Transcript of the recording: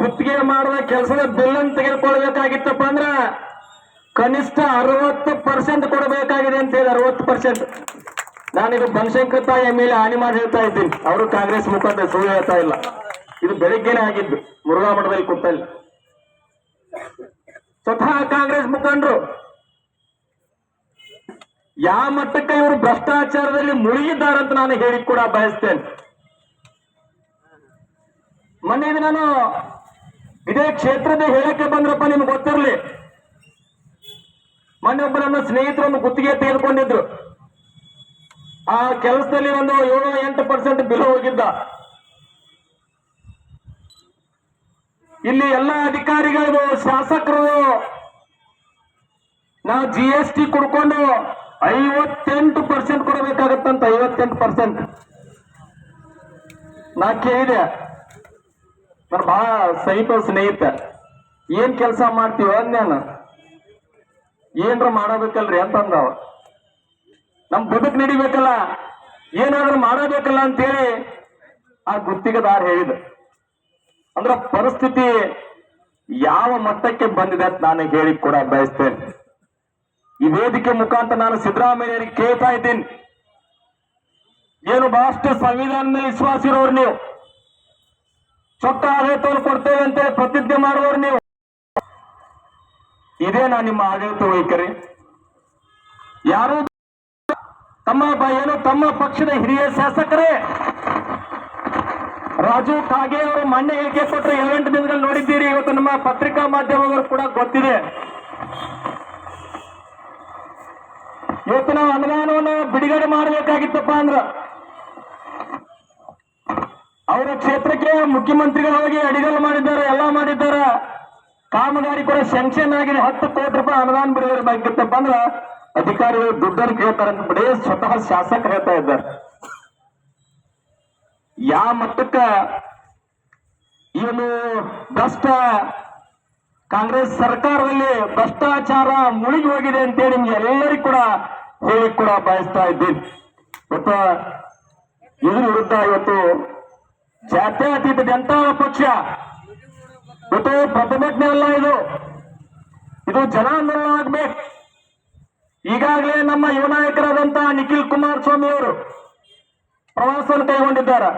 ಗುತ್ತಿಗೆ ಮಾಡುವ ಕೆಲಸದ ಬಿಲ್ ಅನ್ನು ತೆಗೆದುಕೊಳ್ಬೇಕಾಗಿತ್ತಪ್ಪ ಅಂದ್ರ ಕನಿಷ್ಠ ಅರವತ್ತು ಪರ್ಸೆಂಟ್ ಕೊಡಬೇಕಾಗಿದೆ ಅಂತ ಹೇಳಿ, ಅರವತ್ತು ಪರ್ಸೆಂಟ್ ನಾನಿದು ಬನಶಂಕರ್ ತಾಯಿ ಮೇಲೆ ಹಾನಿ ಮಾಡಿ ಹೇಳ್ತಾ ಇದ್ದೀನಿ. ಅವರು ಕಾಂಗ್ರೆಸ್ ಮುಖಾಂತರ ಸುಳ್ಳು ಹೇಳ್ತಾ ಇಲ್ಲ. ಇದು ಬೆಳಿಗ್ಗೆನೆ ಆಗಿದ್ದು, ಮುರುಘಾ ಮಠದಲ್ಲಿ ಕೂತಲ್ಲಿ. ಸ್ವತಃ ಕಾಂಗ್ರೆಸ್ ಮುಖಂಡರು, ಯಾವ ಮಟ್ಟಕ್ಕೆ ಇವರು ಭ್ರಷ್ಟಾಚಾರದಲ್ಲಿ ಮುಳುಗಿದ್ದಾರೆ ಅಂತ ನಾನು ಹೇಳಿ ಕೂಡ ಬಯಸ್ತೇನೆ. ಮೊನ್ನೆ ನಾನು ಇದೇ ಕ್ಷೇತ್ರದ ಹೇಳಕ್ಕೆ ಬಂದ್ರಪ್ಪ, ನಿಮ್ಗೆ ಗೊತ್ತಿರಲಿ. ಮೊನ್ನೊಬ್ಬ ನನ್ನ ಸ್ನೇಹಿತರನ್ನು ಗುತ್ತಿಗೆ ತೆಗೆದುಕೊಂಡಿದ್ರು. ಆ ಕೆಲಸದಲ್ಲಿ ಒಂದು ಏಳು, ಎಂಟು ಪರ್ಸೆಂಟ್ ಬಿಲ್ ಹೋಗಿದ್ದ. ಇಲ್ಲಿ ಎಲ್ಲ ಅಧಿಕಾರಿಗಳು ಶಾಸಕರು ನಾವು ಜಿ ಎಸ್ ಟಿ ಕುಡ್ಕೊಂಡು ಐವತ್ತೆಂಟು ಪರ್ಸೆಂಟ್ ಕೊಡಬೇಕಾಗತ್ತಂತ, ಐವತ್ತೆಂಟು ಪರ್ಸೆಂಟ್ ನಾ ಕೇಳಿದೆ. ನನ್ನ ಬಹಳ ಸಹಿತ ಸ್ನೇಹಿತ. ಏನ್ ಕೆಲಸ ಮಾಡ್ತೀವ ನಾನು ಏನ್ರ ಮಾಡಬೇಕಲ್ರಿ ಅಂತಂದವ. ನಮ್ ಬದುಕ್ ನಡಿಬೇಕಲ್ಲ, ಏನಾದ್ರೂ ಮಾಡಬೇಕಲ್ಲ ಅಂತೇಳಿ ಆ ಗುತ್ತಿಗೆದಾರ ಹೇಳಿದ. ಅಂದ್ರ ಪರಿಸ್ಥಿತಿ ಯಾವ ಮಟ್ಟಕ್ಕೆ ಬಂದಿದೆ ಅಂತ ನಾನು ಹೇಳಿ ಕೂಡ ಬಯಸ್ತೇನೆ. ಈ ವೇದಿಕೆ ಮುಖಾಂತರ ನಾನು ಸಿದ್ದರಾಮಯ್ಯರಿಗೆ ಕೇಳ್ತಾ ಇದ್ದೀನಿ. ಏನು ಬಹಳಷ್ಟು ಸಂವಿಧಾನದಲ್ಲಿ ವಿಶ್ವಾಸ ಇರೋರು ನೀವು. ಚೊಕ್ಕ ಆಡಳಿತವನ್ನು ಕೊಡ್ತೇವೆ ಅಂತ ಪ್ರತಿಜ್ಞೆ ಮಾಡುವವರು ನೀವು. ಇದೇನಾ ನಿಮ್ಮ ಆಡಳಿತ ವೈಖರಿ? ಯಾರು ತಮ್ಮ ಏನು ತಮ್ಮ ಪಕ್ಷದ ಹಿರಿಯ ಶಾಸಕರೇ? ರಾಜು ಕಾಗೆ ಅವರು ಮೊನ್ನೆ ಹೇಳಿಕೆ ಕೊಟ್ಟರೆ ಏಳೆಂಟು ದಿನದಲ್ಲಿ ನೋಡಿದ್ದೀರಿ, ಇವತ್ತು ನಮ್ಮ ಪತ್ರಿಕಾ ಮಾಧ್ಯಮಗಳು ಕೂಡ ಗೊತ್ತಿದೆ. ಇವತ್ತು ನಾವು ಅನುದಾನವನ್ನು ಬಿಡುಗಡೆ ಮಾಡಬೇಕಾಗಿತ್ತಪ್ಪ ಅಂದ್ರ ಅವರ ಕ್ಷೇತ್ರಕ್ಕೆ ಮುಖ್ಯಮಂತ್ರಿಗಳು ಹೋಗಿ ಅಡಿಗಲ್ ಮಾಡಿದ್ದಾರೆ, ಎಲ್ಲ ಮಾಡಿದ್ದಾರೆ. ಕಾಮಗಾರಿ ಕೂಡ ಸ್ಯಾಂಕ್ಷನ್ ಆಗಿದೆ. ಹತ್ತು ಕೋಟಿ ರೂಪಾಯಿ ಅನುದಾನ ಬಿಡುಗಡೆ ಬೇಕಿತ್ತಪ್ಪ ಅಂದ್ರೆ ಅಧಿಕಾರಿಗಳು ದುಡ್ಡನ್ನು ಕೇಳ್ತಾರೆ ಅಂತ ಬಿಡೇ, ಸ್ವತಃ ಶಾಸಕರು ಹೇಳ್ತಾ ಇದ್ದಾರೆ. ಯಾವ ಮಟ್ಟಕ್ಕ ಇವನು ಭ್ರಷ್ಟ, ಕಾಂಗ್ರೆಸ್ ಸರ್ಕಾರದಲ್ಲಿ ಭ್ರಷ್ಟಾಚಾರ ಮುಳುಗಿ ಹೋಗಿದೆ ಅಂತೇಳಿ ನಿಮ್ಗೆ ಎಲ್ಲರಿಗೂ ಕೂಡ ಹೇಳಿ ಕೂಡ ಬಯಸ್ತಾ ಇದ್ದೀನಿ. ಇವತ್ತು ಇದ್ರ ವಿರುದ್ಧ ಇವತ್ತು ಜಾತ್ಯತೀತ ಜನತಾ ಪಕ್ಷ. ಇದು ಪ್ರತಿಭಟನೆ ಅಲ್ಲ ಇದು. ಇದು ಜನಾಂದೋಲನ ಆಗ್ಬೇಕು. ಈಗಾಗಲೇ ನಮ್ಮ ಯುವ ನಾಯಕರಾದಂತಹ ನಿಖಿಲ್ ಕುಮಾರಸ್ವಾಮಿ ಅವರು ಪ್ರವಾಸವನ್ನು ಕೈಗೊಂಡಿದ್ದಾರೆ.